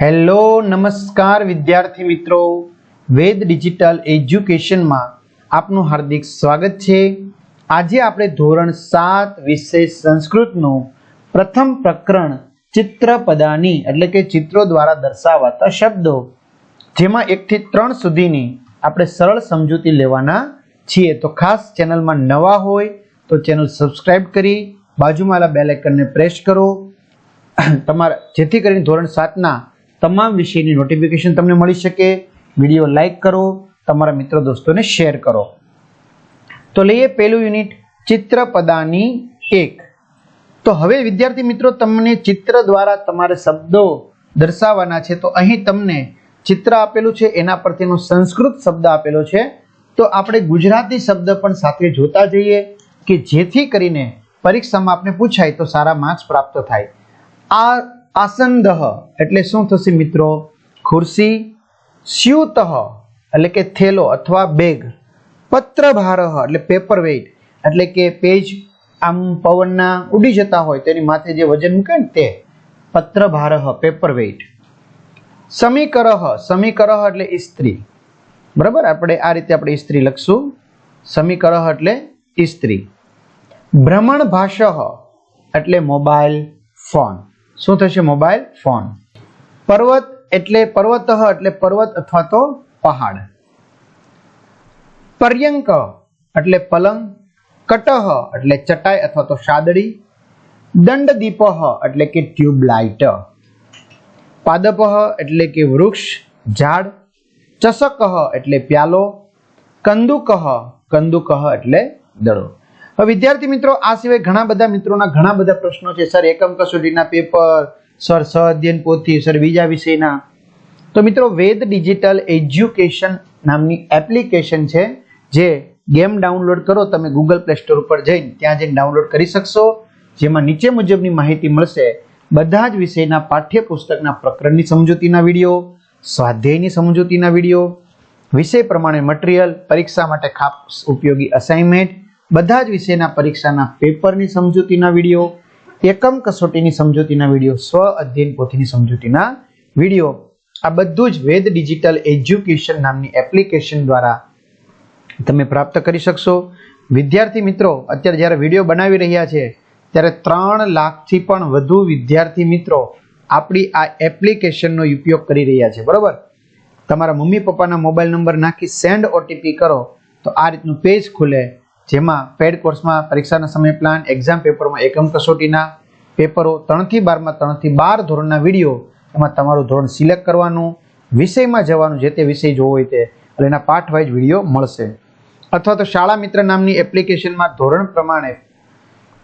Hello, નમસ્કાર વિદ્યાર્થી મિત્રો. વેદ ડિજિટલ એજ્યુકેશનમાં આપનું હાર્દિક સ્વાગત છે. આજે આપણે ધોરણ સાત વિષય સંસ્કૃતનું પ્રથમ પ્રકરણ ચિત્રપદાની, એટલે કે ચિત્રો દ્વારા દર્શાવાતા શબ્દો, જેમાં એકથી ત્રણ સુધીની આપણે સરળ સમજૂતી લેવાના છીએ. તો ખાસ ચેનલમાં નવા હોય તો ચેનલ સબસ્ક્રાઈબ કરી, બાજુમાં આવેલા બેલ આઇકનને પ્રેસ કરો. તમારા જેથી કરીને ધોરણ સાતના તમામ વિષયની નોટિફિકેશન તમને મળી શકે. વીડિયો લાઈક કરો, તમારા મિત્રો દોસ્તોને શેર કરો. તો લઈએ પહેલું યુનિટ ચિત્રપદાની એક. તો હવે વિદ્યાર્થી મિત્રો, તમને ચિત્ર દ્વારા તમારે શબ્દો દર્શાવવાના છે, તો અહીં તમને ચિત્ર આપેલું છે, એના પરથીનો સંસ્કૃત શબ્દ આપેલો છે. તો આપણે ગુજરાતી શબ્દ પણ સાથે જોતા જઈએ કે જેથી કરીને પરીક્ષામાં આપણે પૂછાય તો સારા માર્ક્સ પ્રાપ્ત થાય. આ આસનદહ એટલે શું થશે મિત્રો? ખુરશી સ્યુતઃ એટલે કે થેલો અથવા બેગ. પત્રભારહ, એટલે પેપર વેઇટ એટલે કે પેજ આમ પવનના ઉડી જતા હોય તેની માથે જે વજન મૂકે ને તે. પત્રભારહ પેપર વેઇટ સમીકરહ સમીકરહ એટલે ઇસ્ત્રી. બરાબર? આપણે આ રીતે આપણે ઇસ્ત્રી લખશું. સમીકરહ એટલે ઇસ્ત્રી. ભ્રમણ ભાષહ, એટલે મોબાઈલ ફોન શું થશે મોબાઈલ? ફોન. પર્વત એટલે પર્વત એટલે પર્વત અથવા તો પહાડ. પર્યંક એટલે પલંગ. કટહ એટલે ચટાઈ અથવા તો શાદડી દંડદીપહ એટલે કે ટ્યુબલાઇટ. પાદપહ એટલે કે વૃક્ષ, ઝાડ. ચસકહ એટલે પ્યાલો. કંદુકહ કંદુકહ એટલે દડો. હવે વિદ્યાર્થી મિત્રો, આ સિવાય ઘણા બધા મિત્રોના ઘણા બધા પ્રશ્નો છે. સર, એકમ કસોટીના પેપર સર, સ અધ્યયન પોથી, સર, બીજા વિષયના. તો મિત્રો, વેદ ડિજિટલ એજ્યુકેશન નામની એપ્લિકેશન છે, જે ગેમ ડાઉનલોડ કરો, તમે ગૂગલ પ્લે સ્ટોર ઉપર જઈને ત્યાં જઈને ડાઉનલોડ કરી શકશો. જેમાં નીચે મુજબની માહિતી મળશે. બધા જ વિષયના પાઠ્યપુસ્તકના પ્રકરણની સમજૂતીના વીડિયો, સ્વાધ્યાયની સમજૂતીના વીડિયો, વિષય પ્રમાણે મટીરિયલ પરીક્ષા માટે ખાસ ઉપયોગી અસાઇનમેન્ટ બધા જ વિષયના પરીક્ષાના પેપરની સમજૂતીના વીડિયો, એકમ કસોટીની સમજૂતીના વીડિયો, સ્વ અધ્યયન પોથીની સમજૂતીના વીડિયો. આ બધું જ વેદ ડિજિટલ એજ્યુકેશન નામની એપ્લિકેશન દ્વારા તમે પ્રાપ્ત કરી શકશો. વિદ્યાર્થી મિત્રો, અત્યારે જ્યારે વીડિયો બનાવી રહ્યા છે, ત્યારે ત્રણ લાખથી પણ વધુ વિદ્યાર્થી મિત્રો આપણી આ એપ્લિકેશનનો ઉપયોગ કરી રહ્યા છે. બરોબર? તમારા મમ્મી પપ્પાના મોબાઈલ નંબર નાખી સેન્ડ ઓટીપી કરો, તો આ રીતનું પેજ ખુલે. જેમાં પેડ કોર્સમાં પરીક્ષાના સમય પ્લાન એક્ઝામ પેપરમાં એકમ કસોટીના પેપરો ત્રણથી બારમાં ત્રણથી બાર ધોરણના વીડિયો એમાં તમારું ધોરણ સિલેક્ટ કરવાનું, વિષયમાં જવાનું, જે તે વિષય જોવો હોય તે, એટલે એના પાઠ વાઇઝ વીડિયો મળશે. અથવા તો શાળા મિત્ર નામની એપ્લિકેશનમાં ધોરણ પ્રમાણે,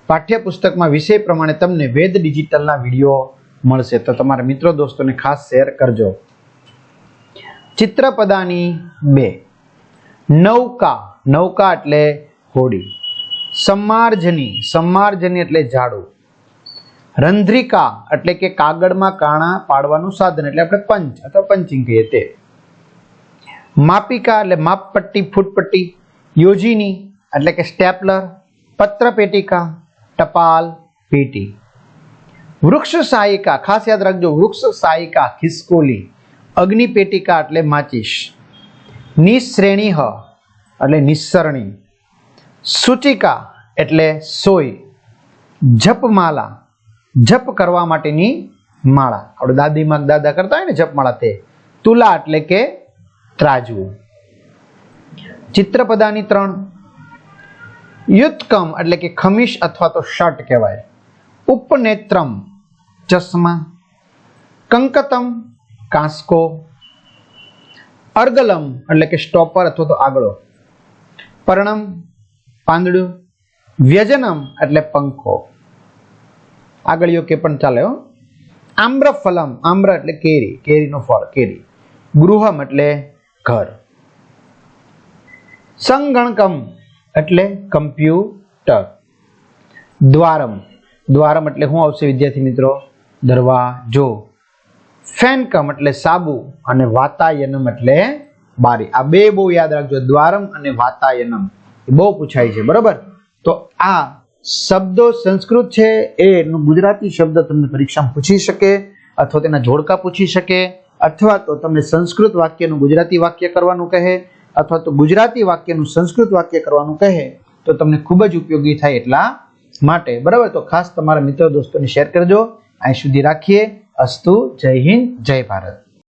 પાઠ્યપુસ્તકમાં વિષય પ્રમાણે તમને વેદ ડિજિટલના વીડિયો મળશે. તો તમારા મિત્રો દોસ્તોને ખાસ શેર કરજો. ચિત્રપદાની બે. નૌકા. નૌકા એટલે હોડી. સમાર્જની સમાર્જની એટલે ઝાડુ રંધ્રિકા એટલે કે કાગળમાં કાણા પાડવાનું સાધન એટલે આપણે પંચ અથવા પંચિંગ કહીએ તે. માપિકા એટલે માપપટ્ટી, ફૂટપટ્ટી. યોજીની એટલે કે સ્ટેપલર. પત્રપેટિકા, ટપાલ, પેટી. વૃક્ષ સહાયિકા ખાસ યાદ રાખજો, વૃક્ષ સહાયિકા ખિસકોલી. અગ્નિ પેટિકા એટલે માચીસ. નિશ્રેણી એટલે નિસ્સરણી સૂચિકા એટલે સોય. જપમાલા. જપ કરવા માટેની માળા. આપણે દાદીમાં દાદા કરતા હોય ને જપમાળા તે. તુલા એટલે કે ત્રાજવું. ચિત્રપદાની ત્રણ. યુત્કમ એટલે કે ખમીશ અથવા તો શર્ટ કહેવાય. ઉપનેત્રમ, ચશ્મા. કંકતમ, કાંસકો. અર્ગલમ એટલે કે સ્ટોપર અથવા તો આગળો. પર્ણમ પાંદડું. વ્યજનમ એટલે પંખો. આગળ યોગ્ય પણ ચાલે હો. આમ્રફલમ, આમ્ર એટલે કેરી, કેરીનો ફળ, કેરી. ગૃહમ એટલે ઘર. સંગણકમ એટલે કમ્પ્યુટર. દ્વારમ દ્વારમ એટલે શું આવશે વિદ્યાર્થી મિત્રો? દરવાજો. ફેનકમ એટલે સાબુ અને વાતાયનમ એટલે બારી. આ બે બહુ યાદ રાખજો. દ્વારમ અને વાતાયનમ. બહુ પૂછાય છે, બરોબર? તો આ શબ્દો સંસ્કૃત છે એનું ગુજરાતી શબ્દ તમને પરીક્ષામાં પૂછી શકે, અથવા તેના જોડકા પૂછી શકે, અથવા તો તમને સંસ્કૃત વાક્યનું ગુજરાતી વાક્ય કરવાનું કહે, અથવા તો ગુજરાતી વાક્યનું સંસ્કૃત વાક્ય કરવાનું કહે, તો તમને ખૂબ જ ઉપયોગી થાય એટલા માટે, બરાબર? તો ખાસ તમારા મિત્રો, દોસ્તોને શેર કરજો. અહીં સુધી રાખીએ. અસ્તુ, જય હિન્દ, જય ભારત.